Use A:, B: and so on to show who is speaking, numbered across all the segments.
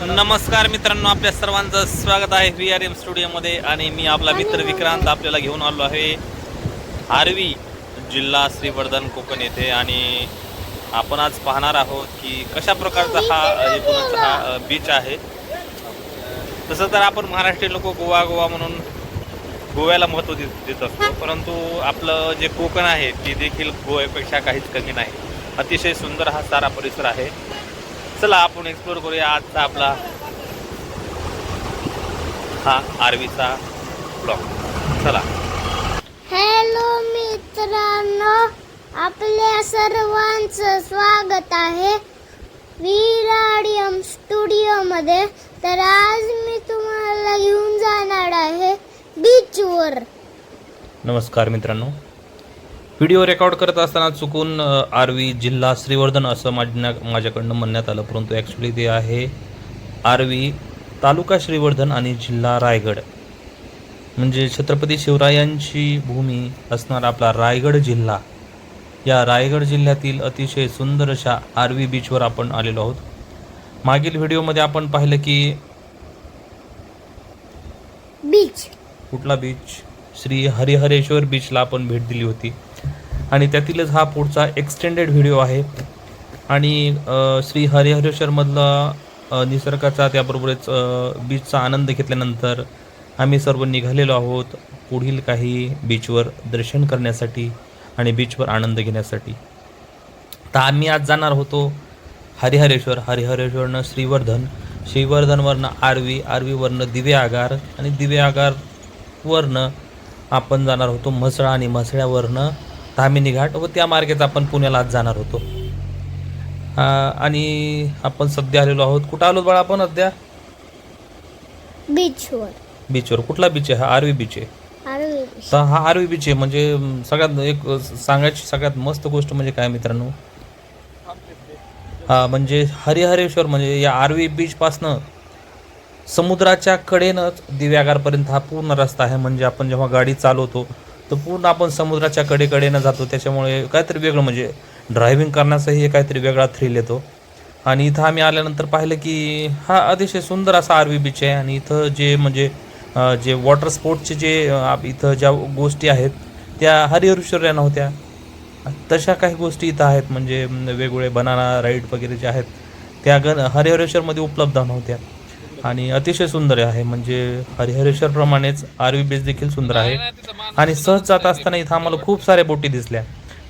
A: नमस्कार मित्रांनो आपल्या सर्वांचं स्वागत आहे व्ही आर एम स्टुडिओमध्ये आणि मी आपला मित्र विक्रांत आपल्याला घेऊन आलो आहे आरवी जिल्हा श्रीवर्धन कोकण येथे आणि आपण आज पाहणार आहोत की कशा प्रकारचा हा एकूणच हा बीच आहे. तसं तर आपण महाराष्ट्रीय लोक गोवा गोवा म्हणून गोव्याला महत्त्व देत देत असतो. परंतु आपलं जे कोकण आहे ते देखील गोव्यापेक्षा काहीच कमी नाही. अतिशय सुंदर हा सारा परिसर आहे. चला आपण एक्सप्लोर करूया आजचा आपला हा आरवीचा ब्लॉग चला.
B: हॅलो मित्रांनो आपल्या सर्वांचं स्वागत आहे विराडियम स्टुडिओमध्ये. तर आज मी तुम्हाला घेऊन जाणार आहे बीचवर
A: नमस्कार मित्रांनो. व्हिडिओ रेकॉर्ड करत असताना चुकून आरवी जिल्हा श्रीवर्धन असं माझ्या माझ्याकडनं म्हणण्यात आलं परंतु ॲक्च्युली ते आहे आरवी तालुका श्रीवर्धन आणि जिल्हा रायगड. म्हणजे छत्रपती शिवरायांची भूमी असणारा आपला रायगड जिल्हा. या रायगड जिल्ह्यातील अतिशय सुंदर अशा आरवी बीचवर आपण आलेलो आहोत. मागील व्हिडिओमध्ये आपण पाहिलं की
B: बीच
A: कुठला बीच श्री हरिहरेश्वर बीचला आपण भेट दिली होती. आणि त्यातीलच हा पुढचा एक्सटेंडेड व्हिडिओ आहे. आणि श्री हरिहरेश्वरमधला निसर्गाचा त्याबरोबरच बीचचा आनंद घेतल्यानंतर आम्ही सर्व निघालेलो आहोत पुढील काही बीचवर दर्शन करण्यासाठी आणि बीचवर आनंद घेण्यासाठी. तर आम्ही आज जाणार होतो हरिहरेश्वर. हरिहरेश्वरनं श्रीवर्धन श्रीवर्धनवरनं आरवी आरवीवरनं दिवे आगार आणि दिवे आगारवरनं आपण जाणार होतो म्हसळा आणि म्हसळ्यावरनं धामिनी घाट व त्या मार्गेच आपण पुण्याला आज जाणार होतो. आणि आपण सध्या आलेलो आहोत. कुठं आलो बाळा आपण सध्या
B: बीचवर
A: बीचवर कुठला बीच आहे? हा आरवी बीच आहे. तर हा आरवी बीच आहे. म्हणजे सगळ्यात एक सांगायची सगळ्यात मस्त गोष्ट म्हणजे काय मित्रांनो? हा म्हणजे हरिहरेश्वर म्हणजे या आरवी बीचपासनं समुद्राच्या कडेनंच दिव्यागारपर्यंत हा पूर्ण रस्ता आहे. म्हणजे आपण जेव्हा गाडी चालवतो तर पूर्ण आपण समुद्राच्या कडेकडेनं जातो. त्याच्यामुळे काहीतरी वेगळं म्हणजे ड्रायव्हिंग करण्याचाही काहीतरी वेगळा थ्रिल येतो. आणि इथं आम्ही आल्यानंतर पाहिलं की हा अतिशय सुंदर असा आरवी बीच आहे. आणि इथं जे म्हणजे जे वॉटर स्पोर्टचे जे आप- इथं ज्या गोष्टी आहेत त्या हरिहरेश्वरला नव्हत्या तशा काही गोष्टी इथं आहेत. म्हणजे वेगवेगळे बनाना राईड वगैरे जे आहेत त्या गण हरिहरेश्वरमध्ये उपलब्ध नव्हत्या. आणि अतिशय सुंदर आहे. म्हणजे हरिहरेश्वरप्रमाणेच आरवी बीच देखील सुंदर आहे. आणि सहज जात असताना इथं आम्हाला खूप साऱ्या बोटी दिसल्या.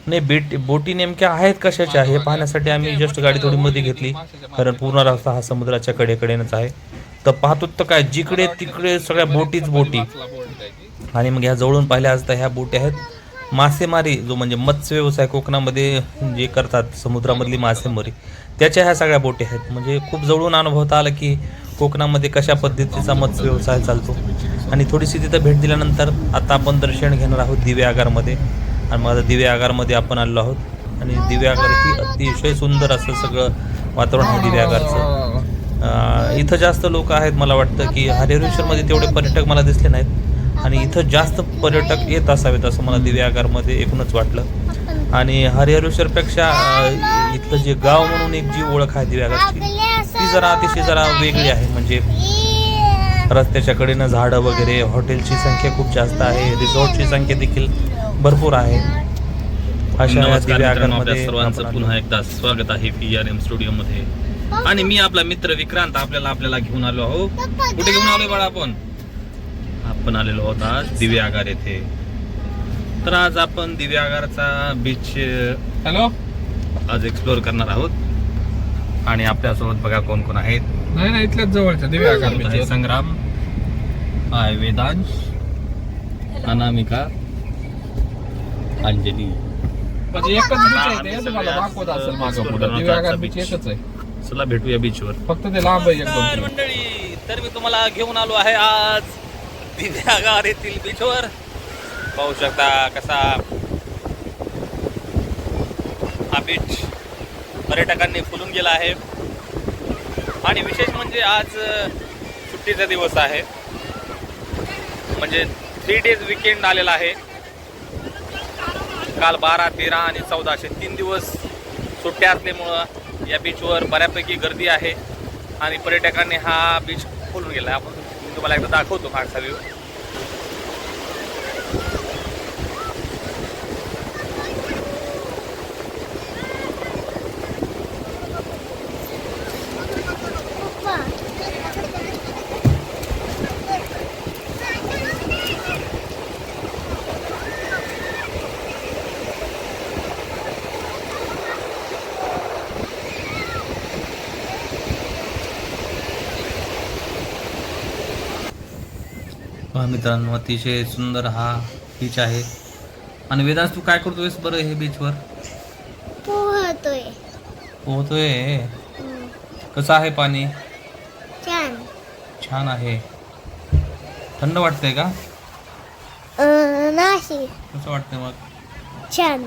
A: नाही बेट बोटी नेमक्या आहेत कशाच्या हे पाहण्यासाठी आम्ही जस्ट गाडी थोडी मध्ये घेतली. कारण पूर्ण रस्ता हा समुद्राच्या कडेकडेनच आहे. तर पाहतो तर काय जिकडे तिकडे सगळ्या बोटीच बोटी. आणि मग ह्या जवळून पाहिल्या असता ह्या बोटी आहेत. मासेमारी जो म्हणजे मत्स्य व्यवसाय कोकणामध्ये जे करतात समुद्रामधली मासेमारी त्याच्या ह्या सगळ्या बोटी आहेत. म्हणजे खूप जवळून अनुभवता आलं की कोकणामध्ये कशा पद्धतीचा मत्स्य व्यवसाय चालतो? आणि थोडीशी तिथं भेट दिल्यानंतर आता आपण दर्शन घेणार आहोत दिवे आगारमध्ये. आणि मग आता दिवे आगारमध्ये आपण आलो आहोत. आणि दिवे आगार ही अतिशय सुंदर असं सगळं वातावरण आहे दिवे आगारचं. इथं जास्त लोक आहेत मला वाटतं की हरिहरेश्वरमध्ये तेवढे पर्यटक मला दिसले नाहीत. आणि इथं जास्त पर्यटक येत असावेत असं मला दिवे आगारमध्ये एकूणच वाटलं. आणि हरिहरेश्वरपेक्षा इथलं जे गाव म्हणून एक जी ओळख आहे दिवे आगारची ती जरा अतिशय जरा वेगळी आहे म्हणजे रस्त्याच्या कडेनं झाडं वगैरे हॉटेलची संख्या खूप जास्त आहे रिसॉर्टची संख्या देखील भरपूर आहे. अशा
C: सर्वांचं पुन्हा
A: आलो.
C: एकदा स्वागत आहे पी आर एम स्टुडिओ मध्ये आणि मी आपला मित्र विक्रांत आपल्याला आपल्याला घेऊन आलो आहो. कुठे घेऊन आलोय बाळा आपण? आपण आलेलो आहोत आज दिव्या आगार येथे. तर आज आपण दिव्या आगारचा बीच
D: हॅलो
C: आज एक्सप्लोअर करणार आहोत. आणि आपल्यासोबत बघा कोण कोण आहेत.
D: नाही नाही इथल्याच जवळच्या दिव्या
C: आहे संग्राम आहे वेदांश अनामिका अंजली.
D: म्हणजे एकच बीच आहे
C: आम्ही
D: ते
C: सगळे
D: तुम्हाला
C: आज
D: दाखवत असेल मागं
C: explore
D: पुढे.
C: करणार
D: दिव्या
C: आजचा
D: आकार बीच. एकच आहे.
C: चला भेटूया बीचवर
D: फक्त ते लांब आहे
A: नमस्कार. मंडळी. तर मी तुम्हाला घेऊन आलो आहे आज दिव्यागार येथील बीचवर पाहू शकता कसा हा बीच पर्यटकांनी फुलून गेला आहे. आणि विशेष म्हणजे आज सुट्टीचा दिवस आहे. म्हणजे थ्री डेज विकेंड आलेला आहे. काल बारा तेरा आणि चौदा असे तीन दिवस सुट्ट्या असल्यामुळं या बीचवर बऱ्यापैकी गर्दी आहे. आणि पर्यटकांनी हा बीच खोलून गेला आपण तुम्हाला एकदा दाखवतो मागचा व्ह्यू मित्रांनो अतिशय सुंदर हा बीच आहे. आणि वेदांत तू काय करतोयस बरं हे बीचवर
B: पोहतोय.
A: पोहतोय. कसं आहे पाणी?
B: छान.
A: छान आहे. थंड वाटतंय का?
B: नाही.
A: कसं वाटतंय मग?
B: छान.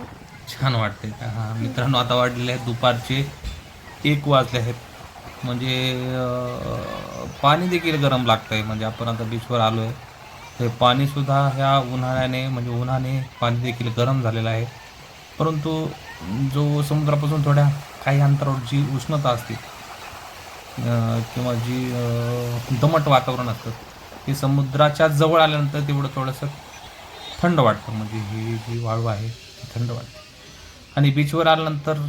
A: छान वाटते का? हां मित्रांनो आता वाढलेले आहेत दुपारचे एक वाजले आहेत. म्हणजे पाणी देखील गरम लागतं आहे म्हणजे आपण आता बीचवर आलो आहे हे पाणीसुद्धा ह्या उन्हाळ्याने म्हणजे उन्हाने पाणी देखील गरम झालेलं आहे. परंतु जो समुद्रापासून थोड्या काही अंतरावर जी उष्णता असते किंवा जी दमट वातावरण असतं ते समुद्राच्या जवळ आल्यानंतर तेवढं थोडंसं थंड वाटतं. म्हणजे ही जी वाळू आहे ती थंड वाटते. आणि बीचवर आल्यानंतर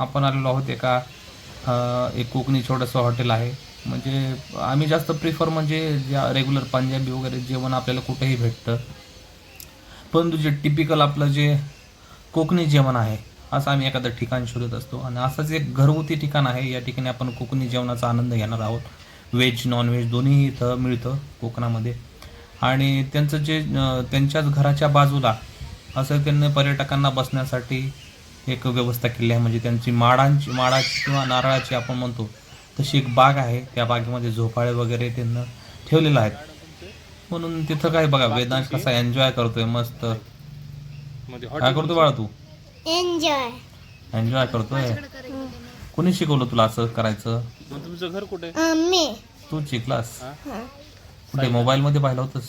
A: आपण आलेलो आहोत एका एक कोकणी छोटंसं हॉटेल आहे. म्हणजे आम्ही जास्त प्रिफर म्हणजे ज्या रेग्युलर पंजाबी वगैरे जेवण आपल्याला कुठेही भेटतं. परंतु जे टिपिकल आपलं जे कोकणी जेवण आहे असं आम्ही एखादं ठिकाण शोधत असतो. आणि असंच एक घरगुती ठिकाण आहे या ठिकाणी आपण कोकणी जेवणाचा आनंद घेणार आहोत. व्हेज नॉनव्हेज दोन्ही इथं मिळतं कोकणामध्ये. आणि त्यांचं जे त्यांच्याच घराच्या बाजूला असं त्यांनी पर्यटकांना बसण्यासाठी एक व्यवस्था केली आहे. म्हणजे त्यांची माडांची माडाची किंवा नारळाची आपण म्हणतो तशी एक बाग आहे. त्या बागेमध्ये झोपाळे वगैरे त्यांना ठेवलेलं आहेत. म्हणून तिथं काय बघा वेदांश कसा एन्जॉय करतोय मस्त. काय करतो बाळा तू?
B: एन्जॉय
A: एन्जॉय करतोय? कोणी शिकवलं तुला असं करायचं?
C: तुमचं घर कुठे?
B: मी.
A: तू शिकलास?
B: हा.
A: कुठे मोबाईलमध्ये पाहिलं होतंस?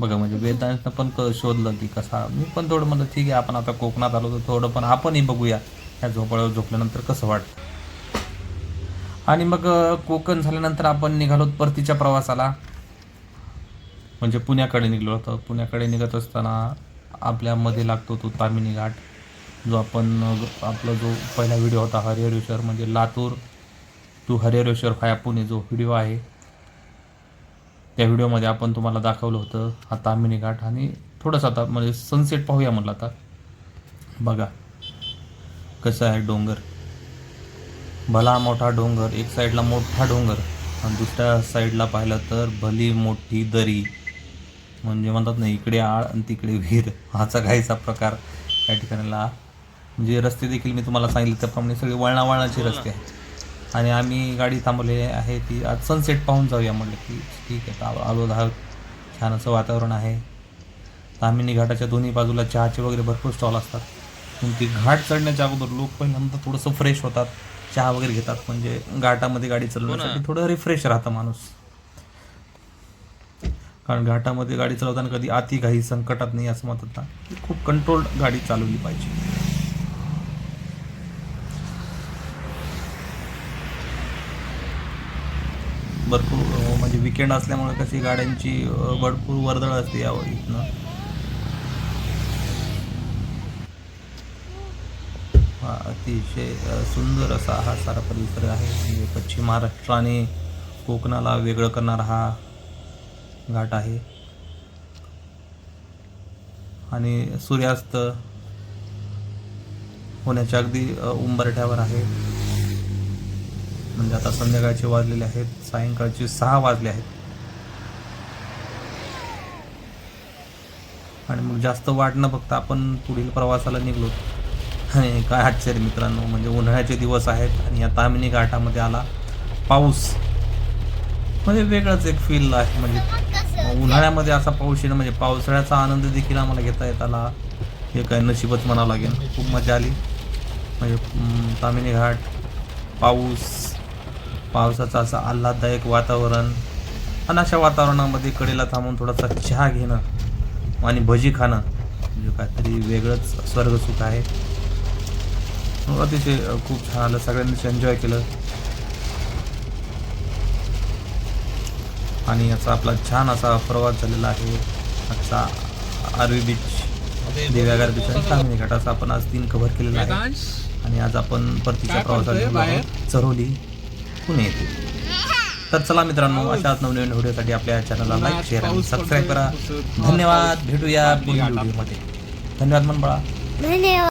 A: बघा म्हणजे वेदांतनं पण शोधलं की कसा मी पण थोडं म्हणलं ठीक आहे आपण आता कोकणात आलो तर थोडं पण आपणही बघूया. ह्या झोपाळ्यावर झोपल्यानंतर कसं वाटतं? आणि मग कोकण झाल्यानंतर आपण निघालो परतीच्या प्रवासाला. म्हणजे पुण्याकडे निघलो होतो. पुण्याकडे निघत असताना आपल्यामध्ये लागतो तो तामिनी घाट जो आपण आपला जो पहिला व्हिडिओ होता हरिहरेश्वर म्हणजे लातूर टू हरिहरेश्वर फाया पुणे जो व्हिडिओ आहे. त्या व्हिडिओमध्ये आपण तुम्हाला दाखवलं होतं हा तामिनी घाट आणि थोडंसं आता म्हणजे सनसेट पाहूया म्हटलं आता. बघा कसं आहे डोंगर. भला मोठा डोंगर एक साईडला मोठा डोंगर आणि दुसऱ्या साईडला पाहिलं तर भली मोठी दरी. म्हणजे म्हणतात ना इकडे आळ आणि तिकडे विहीर. हाचा काहीचा प्रकार या ठिकाणाला. म्हणजे रस्ते देखील मी तुम्हाला सांगितलं त्याप्रमाणे सगळे वळणावळणाचे रस्ते आहेत. आणि आम्ही गाडी थांबवली आहे ती आज सनसेट पाहून जाऊया म्हटलं की ठीक आहे आलो दहा छान असं वातावरण आहे. तामिनी घाटाच्या दोन्ही बाजूला चहाचे वगैरे भरपूर स्टॉल असतात. ती घाट चढण्याच्या अगोदर लोक पहिल्यांदा थोडंसं फ्रेश होतात चहा वगैरे घेतात. म्हणजे घाटामध्ये गाडी चालवण्यासाठी थोडं रिफ्रेश राहतं माणूस. कारण घाटामध्ये गाडी चालवताना कधी अति काही संकटात नाही असं म्हणतात ना खूप कंट्रोल्ड गाडी चालवली पाहिजे. भरपूर म्हणजे विकेंड असल्यामुळे कशी गाड्यांची भरपूर वर्दळ असते या इथनं. हा अतिशय सुंदर असा हा सारा परिसर आहे. म्हणजे पश्चिम महाराष्ट्राने कोकणाला वेगळं करणारा हा घाट आहे. आणि सूर्यास्त होण्याच्या अगदी उंबरठ्यावर आहे. म्हणजे आता संध्याकाळचे वाजलेले आहेत सायंकाळचे सहा वाजले आहेत. आणि मग जास्त वाट न बघता आपण पुढील प्रवासाला निघलो. आणि काय आश्चर्य मित्रांनो म्हणजे उन्हाळ्याचे दिवस आहेत आणि या तामिनी घाटामध्ये आला पाऊस. म्हणजे वेगळंच एक फील आहे म्हणजे उन्हाळ्यामध्ये असा पाऊस येणं म्हणजे पावसाळ्याचा आनंद देखील आम्हाला घेता येत आला हे काय नशीबच म्हणावं लागेल. खूप मजा आली. म्हणजे तामिनी घाट पाऊस पावसाचं असं आल्हाददायक वातावरण आणि अशा वातावरणामध्ये कडेला थांबून थोडासा चहा घेणं आणि भजी खाणं म्हणजे काहीतरी वेगळंच स्वर्गसुख आहे. मग अतिशय खूप छान आलं. सगळ्यांनीच एन्जॉय केलं. आणि याचा आपला छान असा प्रवास झालेला आहे. आजचा आरवी बीच देव्यागार बीच आणि चांगली घाट. असा आपण आज तीन कव्हर केलेला आहे. आणि आज आपण परतीच्या प्रवासात चरोली पुणे येते तर चला मित्रांनो अशाच नवनवीन व्हिडिओसाठी आपल्या चॅनलला लाईक शेअर आणि सबस्क्राईब करा. धन्यवाद. भेटूया पुढील व्हिडिओमध्ये. धन्यवाद मन
B: धन्यवाद.